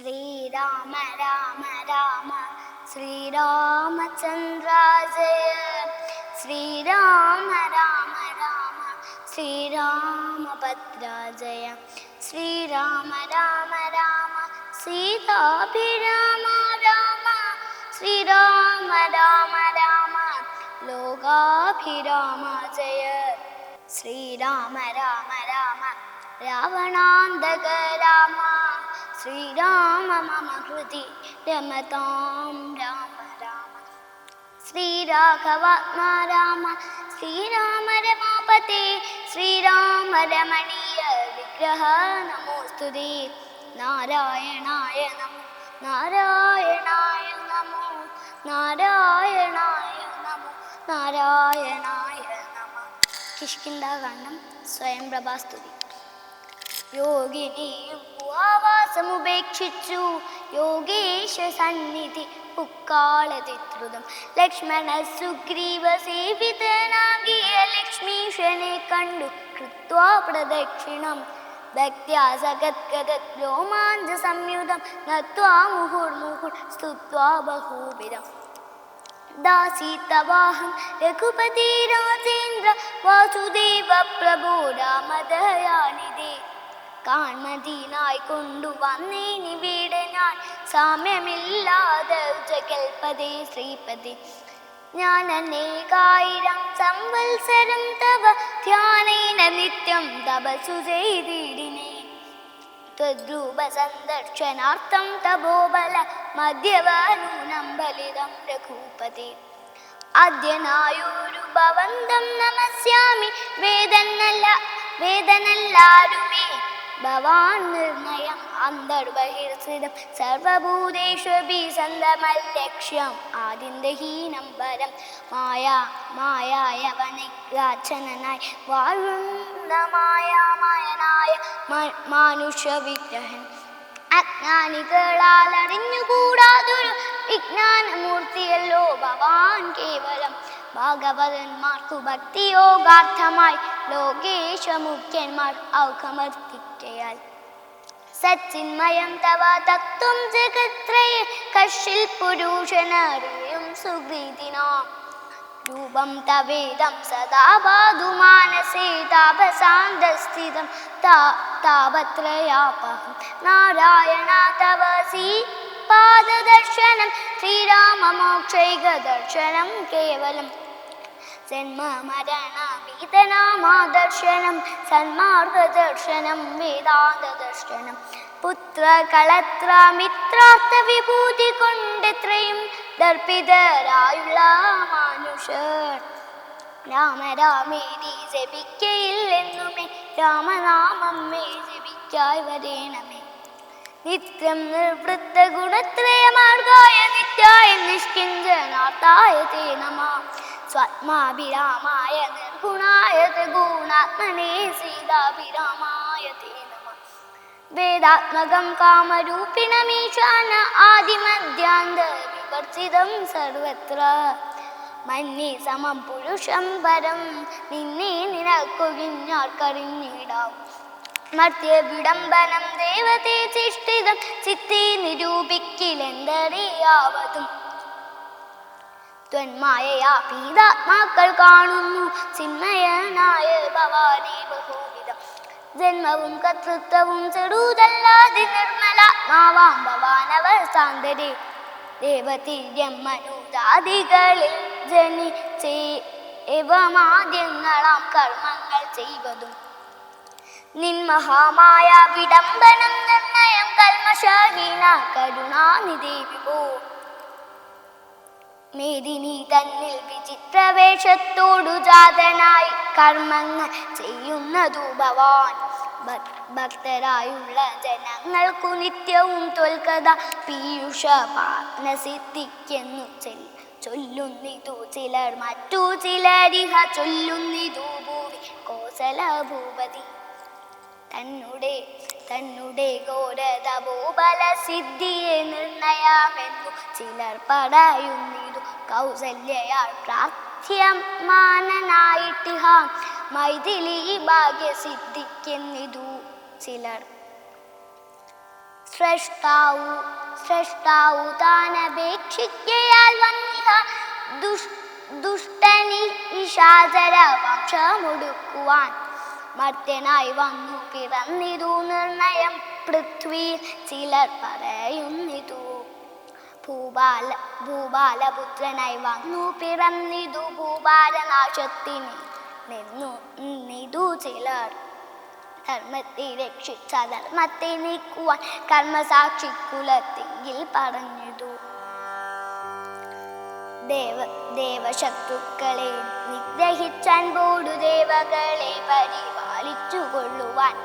രാമ രാമ രാമ. ശ്രീരാമചന്ദ്ര ശ്രീരാമ രാമ രാമ. ശ്രീരാമഭദ്ര ശ്രീരാമ രാമ രാമ. സീതാഭിരാമ രാമ. ശ്രീരാമ രാമ രാമ. ലോകാഭിരാമ ജയ. ശ്രീരാമ രാമ രാമ. രാവണാന്തക രാമ. ശ്രീരാമ മമ ഹൃതി രമതാം രാമ രാമ. ശ്രീരാഘവാത്മാ രാമ ശ്രീരാമ രമാപതി ശ്രീരാമ രമണീയ വിഗ്രഹ നമോസ്തുതേ. നാരായണായ നമോ നാരായണായ നമോ നാരായണായ നമോ നാരായണായ നമ. കിഷ്കിന്ദാകാന്ഡം സ്വയം പ്രഭാസ്തുതി യോഗിനിയും ആവാസമുപേക്ഷിച്ചു. യോഗേശ സന്നിധി പുക്കാളതിത്രുതം ലക്ഷ്മണ സുഗ്രീവ സേവിതനാകിയ ലക്ഷ്മീശനെ കണ്ടു. കൃത്വാ പ്രദക്ഷിണം. ഭക്ത്യാ സഗദ്ഗദത് രോമാഞ്ച സംയുതം. നത്വാ മുഹുർമുഹുർ സ്തുത്വാ ബഹൂവിധം. ദാസീതവാഹം രഘുപതി രാജേന്ദ്ര വാസുദേവ പ്രഭു രാമദയാനിധി. കാൺമതിനായി കൊണ്ടുവന്നേ. നിവിടെ ഞാൻ സാമ്യമില്ലാതെ ജഗൽപതി ശ്രീപതി. ഞാൻ അനേകായിരം സംവത്സരം തവ ധ്യാനേന നിത്യം തപസു ചെയ്തിടിനെ. ത്വദ്രൂപ സന്ദർശനാർത്ഥം തപോബല മധ്യവനൂനം ബലിതം രഘൂപതി. അദ്യനായൂരു ഭവന്തം നമസ്യാമി. വേദനല്ല വേദനല്ലാരുമേ. ഭവാൻ നിർണയം അന്തർബഹിർസ്ഥിതം സർവഭൂതേഷു സന്തമല്ലക്ഷ്യം ആദിന്ദഹീനം പരം മായ മായായവനികാച്ചനായി വാഴുന്ന മായാമയനായ മനുഷ്യ മാനുഷ്യ വിഗ്രഹൻ അജ്ഞാനികളാൽ അറിഞ്ഞുകൂടാതൊരു വിജ്ഞാനമൂർത്തിയല്ലോ ഭവാൻ കേവലം. ഭാഗവതന്മാർക്കു ഭക്തിയോഗാർത്ഥമായി ലോകേശ മുഖ്യന്മാർ ഔഖമർത്തിക്കയാൽ സച്ചിന്മയം തവ തത്വം ജഗത്രയ കഷിൽ പുരുഷനറിയും സുഗീതിനോ രൂപം തവേദം സദാ ബാധു മാനസേ താപസാന്തസ്ഥിതം താപത്രയാപഹം നാരായണ തവ സീ പാദദർശനം ശ്രീരാമമോക്ഷൈക ദർശനം കേവലം ജന്മ മരണ വീതനാമാദർശനം സന്മാർഗദർശനം വേദാന്ത ദർശനം പുത്ര കളത്ര മിത്രാർത്ഥ വിഭൂതി കൊണ്ടെത്രയും ദർപ്പിതരായുള്ള മനുഷ്യർ. രാമരാമേരി ജപിക്കയില്ലെന്നുമേ രാമനാമമ്മേ ജപിക്കായി വരേണമേ. നിത്യം നിർവൃത്ത ഗുണത്രയമാർഗായ നിത്യായ നിഷ്കിഞ്ചനാഥായ തേ നമ സ്വാത്മാഭിരാമായ നിർഗുണായ ഗുണാത്മനെ സീതാഭിരാമായ വേദാത്മകം കാമരൂപിണമീശാന ആദിമധ്യാന്ത വിവർജിതം സർവത്ര. മന്യേ സമം പുരുഷം പരം നിന്നെ നിനക്കൊഴിഞ്ഞാർക്കറിഞ്ഞിടാം. മർത്യ വിടംബനം ദേവതേ ചിഷ്ടിതം ചിത്തി നിരൂപിക്കിലെന്തറിയാവതും. ത്വന്മായയാ പീതാത്മാക്കൾ കാണുന്നു. ചിന്മയനായ ഭവാനി ബഹുവിധ ജന്മവും കർത്തൃത്വവും ചെറുതല്ലാതെ നിർമ്മലാത്മാവാം ഭവാനവ സാന്തരെ ദേവതിര്യം മനുജാതികളിൽ ജനിച്ചേ ഏവമാദ്യങ്ങളാം കർമ്മങ്ങൾ ചെയ്വതും. നിൻമഹാമായ വിടംബനം നിർണയം കൽമശഹീന കരുണാനിധി വിഭോ. മേദിനി തന്നിൽ വിചിത്രവേഷത്തോടു ജാതനായി കർമ്മങ്ങൾ ചെയ്യുന്നതു ഭവാൻ. ഭക്- ഭക്തരായുള്ള ജനങ്ങൾക്കു നിത്യവും തോൽക്കഥ പീയൂഷ പാനസിദ്ധിക്കുന്നു ചൊല്ലുന്നിതു ചിലർ മറ്റു ചിലരിഹ ചൊല്ലുന്നിതു ഭൂവി കോസല ഭൂപതി. തന്നുടെ തന്നുടെ ഘോരതപോബല സിദ്ധിയെ നിർണയമെന്നു ചിലർ പറയുന്നിരു കൗസല്യയാൾ പ്രാർത്ഥ്യമാനനായിട്ടിഹ മൈഥിലി ഭാഗ്യ സിദ്ധിക്കുന്നിതു ചിലർ സ്രഷ്ടാവു സ്രഷ്ടാവു താനപേക്ഷിക്കയാൽ വന്നിഹ. ദുഷ് ദുഷ്ടനി വിഷാചര പക്ഷമൊടുക്കുവാൻ മർത്യനായി വന്നു. പിറന്നിതു നിർണയം പൃഥ്വിയിൽ ചിലർ പറയുന്നിതു ഭൂപാല ഭൂപാലപുത്രനായി വന്നു. പിറന്നിതു ഭൂപാലനാശത്തിന് നിന്നു. നിതു ചിലർ ധർമ്മത്തെ രക്ഷിച്ച ധർമ്മത്തെ നീക്കുവാൻ കർമ്മസാക്ഷി കുലത്തെങ്കിൽ പറഞ്ഞിതു. ദേവ ദേവശത്രുക്കളെ നിഗ്രഹിച്ചാൻ പോടു ദേവകളെ പരിപാലിച്ചു. കൊള്ളുവാൻ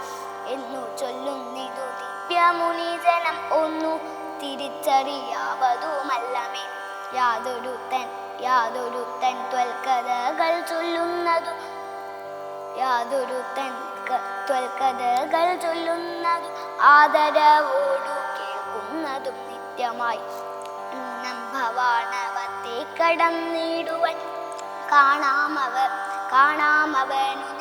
എന്നു ചൊല്ലുന്നിതു ദിവ്യമുനിജനം ഒന്നു തിരിച്ചറിയാവതുമല്ലമേ. യാതൊരുത്തൻ യാതൊരുത്തൻ ത്വൽക്കഥകൾ ചൊല്ലുന്നതു യാതൊരുത്തൻ തൻ ത്വൽക്കഥകൾ ചൊല്ലുന്നതു ആദരവോടു കേൾക്കുന്നതും നിത്യമായി. ഭവാണവത്തെ കടന്നിടുവൻ. കാണാമവർ കാണാമവനു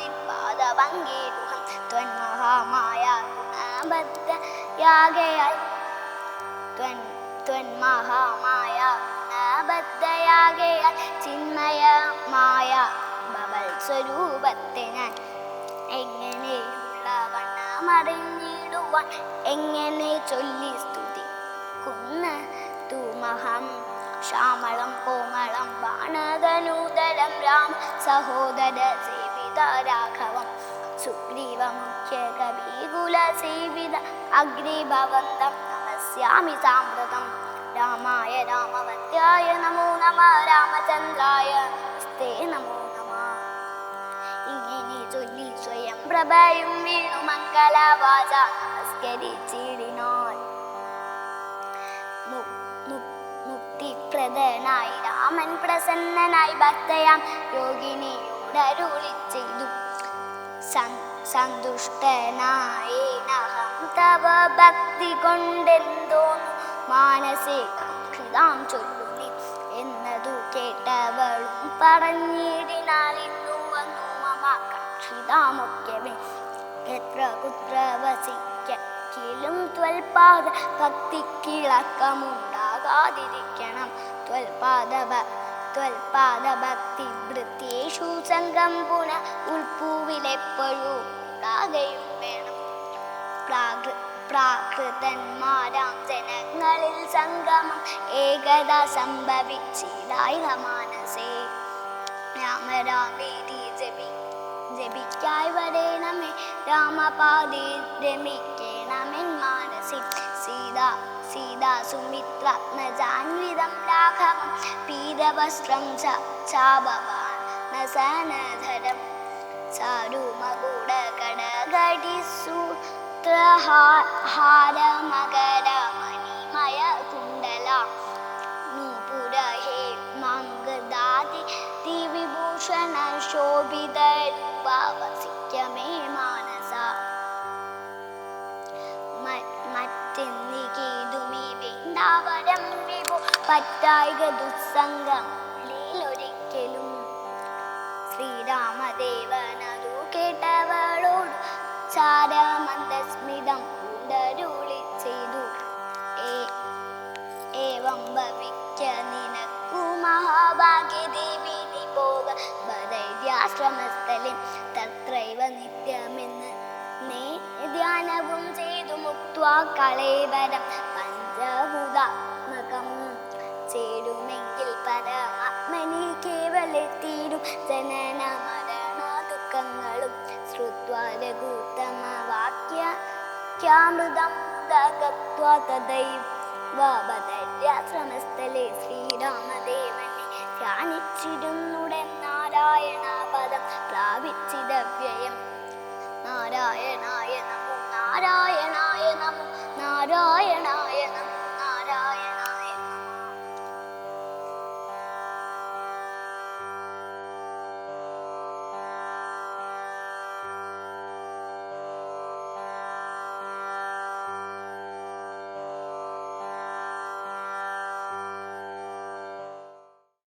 നിപ്പാത പങ്കിടുവൻ ത്വന്മഹാമായ ഗുണബദ്ധ യാഗയാൽ ത്വൻ ത്വന്മഹാമായ ഗുണബദ്ധയാകയാൽ ചിന്മയമായ ഭവൽ സ്വരൂപത്തെ ഞാൻ എങ്ങനെയുള്ള വണ്ണമറിഞ്ഞിടുവാൻ എങ്ങനെ ചൊല്ലി സ്തുതിക്കുന്ന തുമഹം ശ്യാമളം കോമളം ബാണതനൂതരം രാമ സഹോദര സേവിത രാഘവം സുഗ്രീവ മുഖ്യ കവികുല സേവിത അഗ്രിഭവന്തം നമസ്യാമി സാമ്പ്രതം രാമായ രാമവത്യായ നമോ നമ രാമചന്ദ്രായ നമസ്തേ നമോ നമ. ഇങ്ങനെ ചൊല്ലി സ്വയം പ്രഭയും വീണു മംഗളവാച മു- മുക്തിപ്രദനായി രാമൻ പ്രസന്നനായി ഭക്തയാം. യോഗിനിയോടരുളി ചെയ്തു സന്തുഷ്ടനായേനഹം. തവ ഭക്തി കൊണ്ടെന്തോന്നു? മാനസേ കൃതാം ചൊല്ലുനി എന്നതു കേട്ടവളും പറഞ്ഞിടിനാൽ ഇന്നു വന്നു മമ കക്ഷിതാമൊക്കെവേ. എത്ര കുത്ര വസിക്കും ത്വൽപാദ ഭക്തിക്കിളക്കമുണ്ടാകാതിരിക്കണം. ത്വൽപാദ ത്വൽപാദ ഭക്തി വൃത്തിയേഷു സംഘം പുന ഉൾപ്പൂവിലെപ്പോഴും ഉണ്ടാകുകയും വേണം. പ്രാകൃ പ്രാകൃതന്മാരാം ജനങ്ങളിൽ സംഗമം ഏകത സംഭവിച്ചതായി മാനസേ. രാമരാമേരി ജപി ജപിക്കായി വരേണമേ. രാമപാതി രമിക്കേണമെൻ മാനസി. സീത സീതാ സുമിത്രാത്മജാൻവിതം രാഘവം. പീതവസ്ത്രം ച ചാപവാനസനധരം ചാരുമകുടകടകടിസൂത്രഹാരമകരമണിമയ കുണ്ടല നൂപുരഹേ മംഗദാതി ദിവിഭൂഷണ ശോഭിത രൂപവസിക്കമേ മാനസ മറ്റെന്നികേതുമേ വേണ്ടാവരം വിഭു പറ്റായിക ദുസ്സംഗങ്ങളിലൊരിക്കലും ശ്രീരാമദേവനതു കേട്ടവളോട് ചാരമന്ദസ്മിതം ഉണ്ടരുളി ചെയ്തു. ഏവം ഭവിക്ക നിനക്കു മഹാഭാഗ്യദേവിനി പോക ബദൈര്യാശ്രമസ്ഥലിൽ തത്രൈവ നിത്യമെന്ന് നേ ധ്യാനവും ചെയ്തു മുക്വാ കളേവരം പഞ്ചഭൂതാത്മകം ചേരുമെങ്കിൽ ആത്മനി കേവലത്തീരും ജനന മരണ ദുഃഖങ്ങളും ശ്രുത്വാരഘൂത്തമ വാക്യ ക്യാമൃതം ശ്രമസ്ഥലേ ശ്രീരാമദേവനെ ധ്യാനിച്ചിരുന്നുടൻ നാരായണ പദം പ്രാപിച്ചിതവ്യയം. നാരായണായ നമോ നാരായണായ നമോ നാരായണ